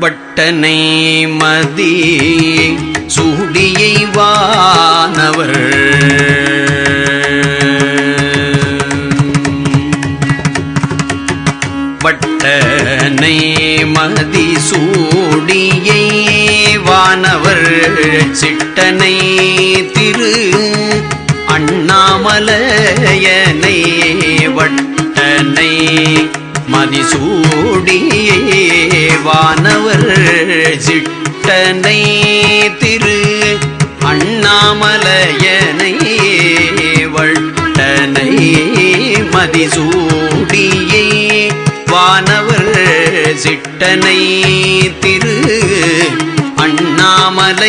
வட்டனை மதி சூடியை வானவர். வட்டனை மதி சூடியை வானவர். சிட்டனை திரு அண்ணாமலையனை மதிசூடியே வானவர் சிட்டனை திரு அண்ணாமலையனை வட்டனை மதிசூடியே வானவர் சிட்டனை திரு அண்ணாமலையனை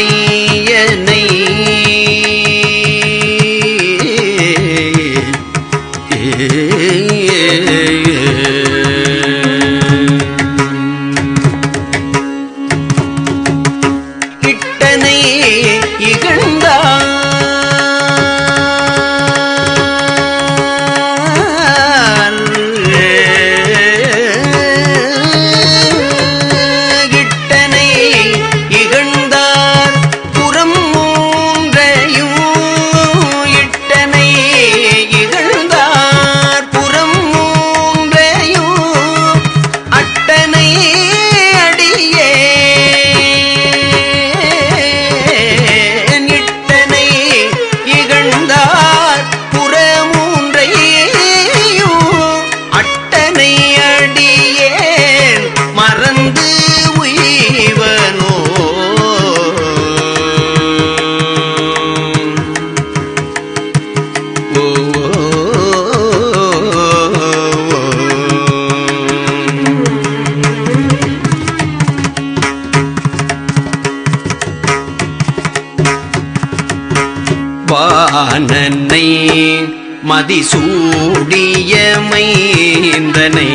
மதிசூடிய மைந்தனை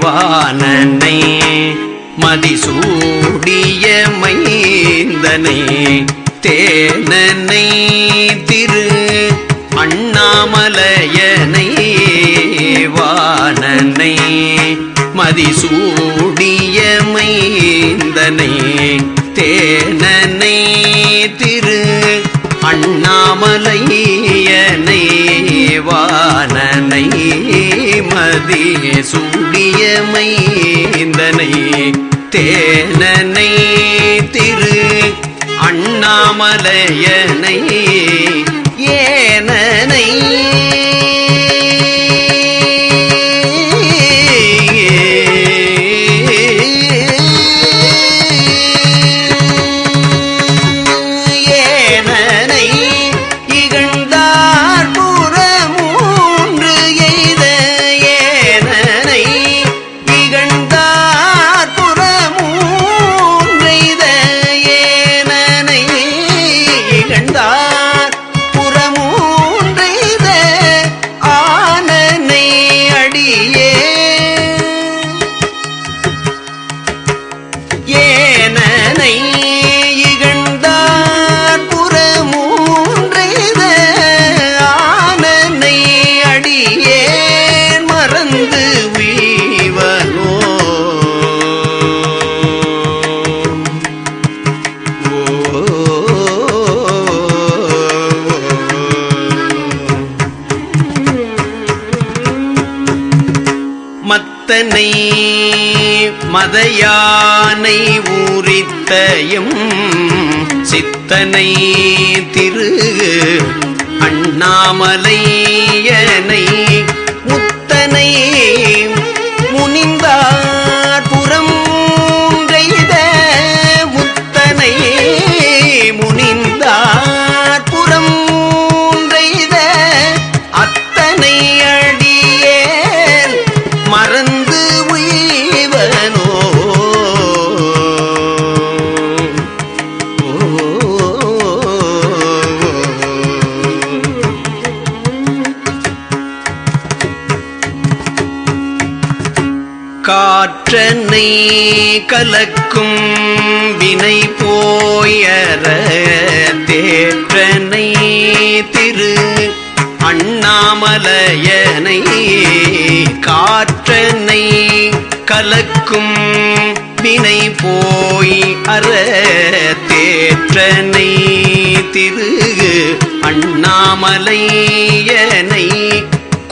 வானனை. மதிசூடிய தேனனை திரு அண்ணாமலையனை வானனை. மதிசூடியமைந்தனை தேனனை திரு அண்ணாமலையனை. வானனை மதிய சூடிய மைந்தனை தேனனை திரு அண்ணாமலையனை ஏனனை ஏனனை மத்தனை மதையானை ஊரித்தயம் சித்தனை திரு அண்ணாமலையனை முத்தனை காற்றனை கலக்கும் வினை போயற தேற்றனை திரு அண்ணாமலையனை காற்றனை கலக்கும் வினை போய் அற தேற்றனை திரு அண்ணாமலையனை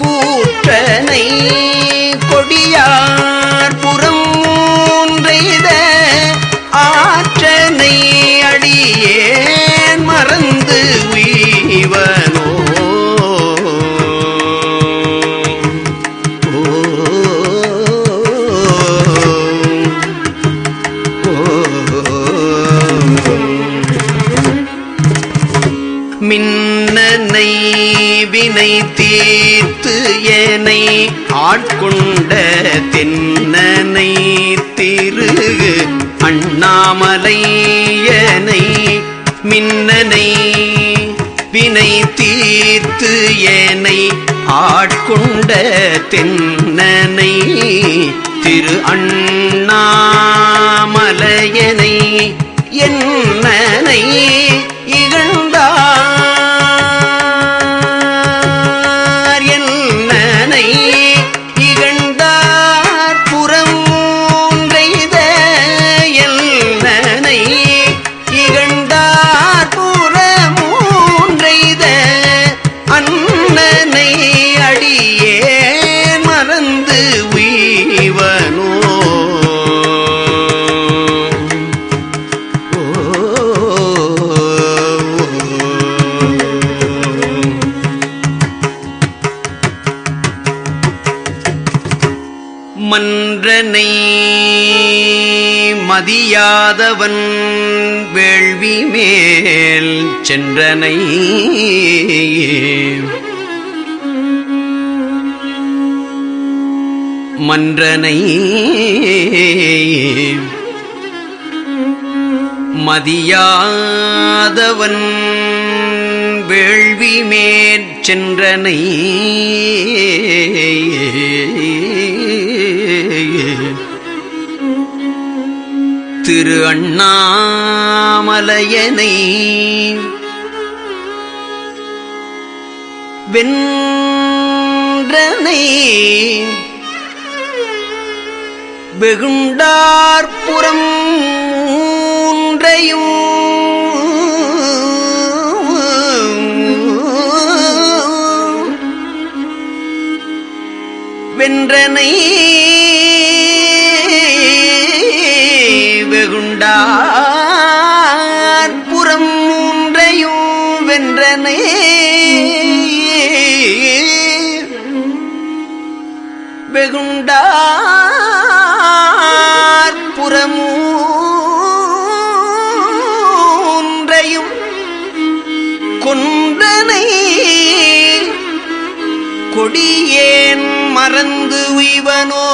கூற்றனை கொடியார் புறம் மூன்றைத ஆற்றனை அடியே மறந்து ஆட்கொண்ட தென்னனை திரு அண்ணாமலையனை மின்னனை வினை தீர்த்து ஏனை ஆட்கொண்ட தென்னனை திரு அண்ணாமலையனை என்னனை மன்றனை மதியாதவன் வேள்வி மேல் சென்றனை. மன்றனை மதியாதவன் வேள்வி மேற் சென்றனை. அண்ணாமலையனை வென்றனை வெகுண்டார்புறம் மூன்றையும் வென்றனை புறமூன்றையும் கொன்றனை கொடியேன் மறந்து உய்வனோ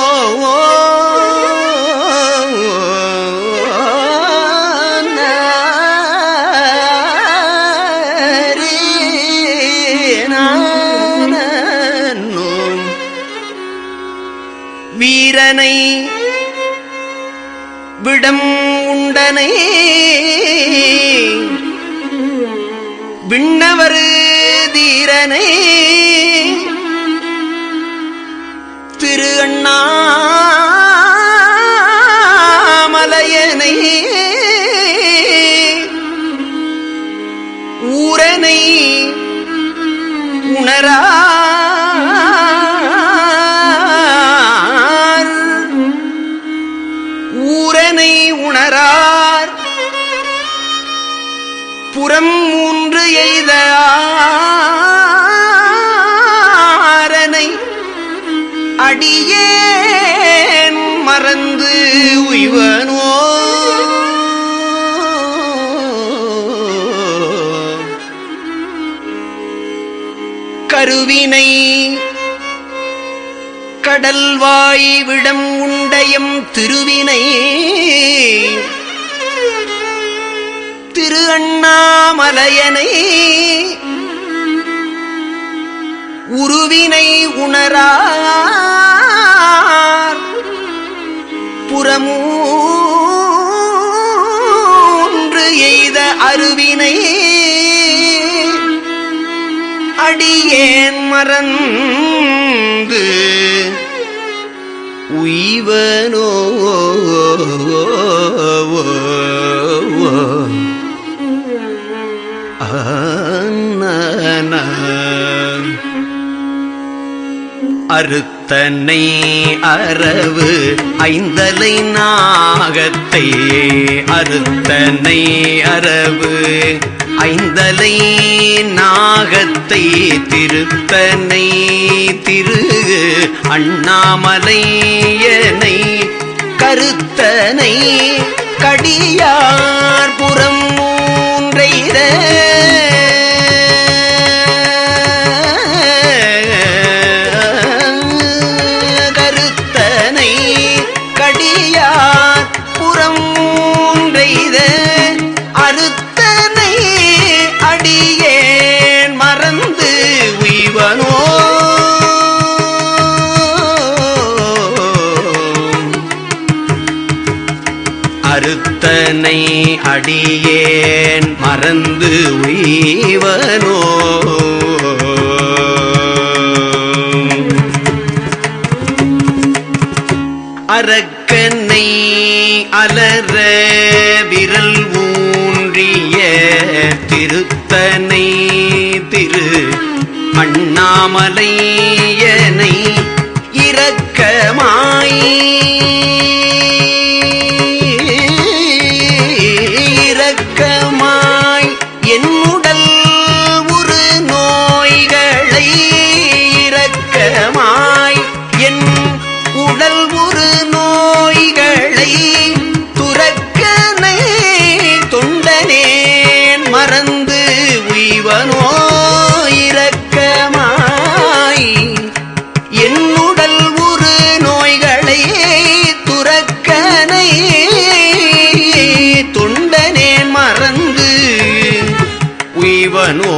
உண்டனை விண்ணவர் தீரனை. கருவினை கடல்வாய் விடம் உண்டயம் திருவினை திரு அண்ணாமலையனை உருவினை உணரார் புறமூன்று எய்த அருவினை அடியேன் மறந்து உய்வனோ. அறுத்தனை அரவு ஐந்தலை நாகத்தை அறுத்தனை அரவு ஐந்தலை நாகத்தை திருத்தனை திரு அண்ணாமலையனை கருத்தனை அறுத்தனை அடியேன் மறந்து உய்வனோ? அரக்கனை அலற விரல் ஊன்றிய திருத்தனை திரு அண்ணாமலையனை இரக்கமாய் இரக்கமாய் உய்வனோ